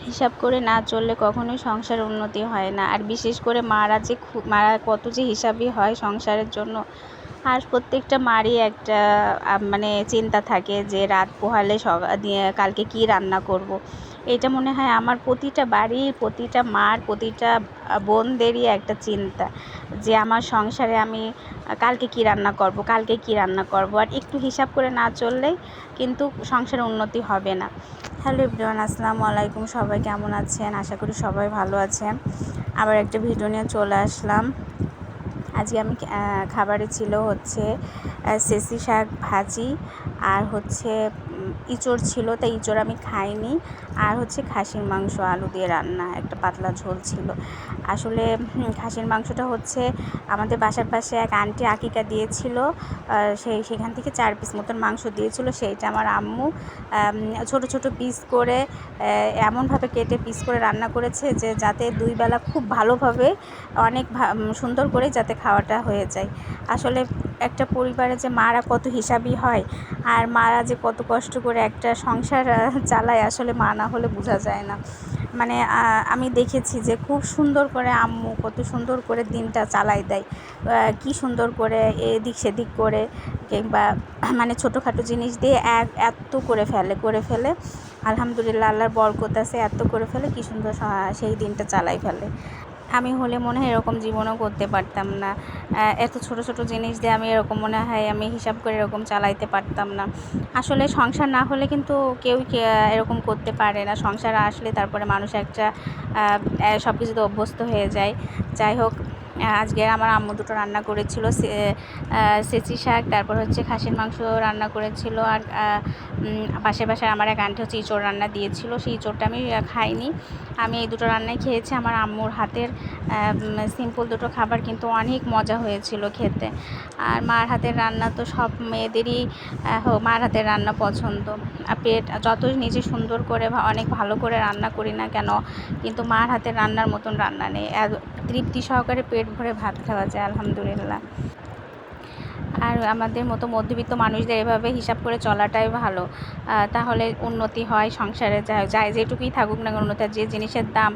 হিসাব করে না চললে কখনোই সংসার উন্নতি হয় না। আর বিশেষ করে মারা যে মারা কত যে হিসাবই হয় সংসারের জন্য। আর প্রত্যেকটা মারই একটা মানে চিন্তা থাকে যে রাত পোহালে কালকে কি রান্না করব। এটা মনে হয় আমার প্রতিটা বাড়ির প্রতিটা মার, প্রতিটা বোনদেরই একটা চিন্তা। যে আমার সংসারে আমি কালকে কি রান্না করব, কালকে কি রান্না করব, আর একটু হিসাব করে না চললেই কিন্তু সংসারে উন্নতি হবে না। হ্যালো এভরিওয়ান, আসসালামু আলাইকুম। সবাই কেমন আছেন? আশা করি সবাই ভালো আছেন। আবার একটা ভিডিও নিয়ে চলে আসলাম। আজকে আমি খাবারে ছিল হচ্ছে সেসি শাক ভাজি আর হচ্ছে ইঁচড় ছিল, তাই ইঁচড় আমি খাইনি। আর হচ্ছে খাসির মাংস, আলু দিয়ে রান্না, একটা পাতলা ঝোল ছিল। আসলে খাসির মাংসটা হচ্ছে আমাদের বাসার পাশে এক আন্টি আকিকা দিয়েছিল সেই সেখান থেকে চার পিস মতন মাংস দিয়েছিল, সেইটা আমার আম্মু ছোট ছোট পিস করে এমনভাবে কেটে পিস করে রান্না করেছে যে যাতে দুই বেলা খুব ভালোভাবে অনেক সুন্দর করে যাতে খাওয়াটা হয়ে যায়। আসলে একটা পরিবারে যে মারা কত হিসাবই হয় আর মারা যে কত কষ্ট করে একটা সংসার চালায় আসলে মা না হলে বোঝা যায় না। মানে আমি দেখেছি যে খুব সুন্দর করে আম্মু কত সুন্দর করে দিনটা চালাই দেয়। কি সুন্দর করে এদিক সেদিক করে কিংবা মানে ছোটোখাটো জিনিস দিয়ে এক, এত করে ফেলে করে ফেলে। আলহামদুলিল্লাহ, আল্লাহর বরকত আছে, এত করে ফেলে কী সুন্দর সেই দিনটা চালাই ফেলে। আমি হলে মনে হয় এরকম জীবনও করতে পারতাম না। এত ছোট ছোট জিনিস দিয়ে আমি এরকম মনে হয় আমি হিসাব করে এরকম চালাইতে পারতাম না। আসলে সংসার না হলে কিন্তু কেউই এরকম করতে পারে না। সংসার আসলে তারপরে মানুষ একটা সব কিছুতে অভ্যস্ত হয়ে যায়। যাই হোক আজকে আমার আম্মু দুটো রান্না করেছিল সেচি শাক, তারপর হচ্ছে খাসির মাংস রান্না করেছিল, আর পাশে পাশে আমার এক আন্টি হচ্ছে ইঁচড় রান্না দিয়েছিল, সেই ইঁচড়টা আমি খাইনি। আমি এই দুটো রান্নাই খেয়েছি, আমার আম্মুর হাতের সিম্পল দুটো খাবার কিন্তু অনেক মজা হয়েছিল খেতে। আর মার হাতের রান্না তো সব মেয়েদেরই মার হাতের রান্না পছন্দ। পেট যতই নিজে সুন্দর করে, অনেক ভালো করে রান্না করি না কেন, কিন্তু মার হাতের রান্নার মতন রান্না নেই। তৃপ্তি সহকারে পেট ভরে ভাত খাওয়া যায় আলহামদুলিল্লাহ। আর আমাদের মতো মধ্যবিত্ত মানুষদের এভাবে হিসাব করে চলাটাই ভালো। তাহলে উন্নতি হয় সংসারে যায় যেটুকুই থাকুক না উন্নতি যে জিনিসের দাম।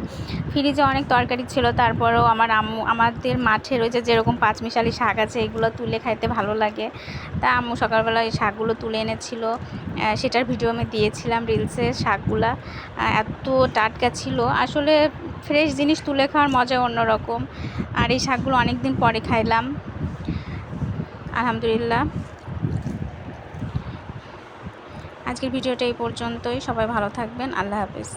ফ্রিজে অনেক তরকারি ছিল, তারপরেও আমার আম্মু, আমাদের মাঠে রয়েছে যেরকম পাঁচমিশালি শাক আছে, এগুলো তুলে খাইতে ভালো লাগে। তা আম্মু সকালবেলা এই শাকগুলো তুলে এনেছিল। সেটার ভিডিও আমি দিয়েছিলাম রিলসে শাকগুলা। এত টাটকা ছিল। আসলে ফ্রেশ জিনিস তুলে খাওয়ার মজা অন্যরকম। আর এই শাকগুলো অনেক দিন পরে খাইলাম। আলহামদুলিল্লাহ। আজকের ভিডিওটা এই পর্যন্তই। সবাই ভালো থাকবেন। আল্লাহ হাফিজ।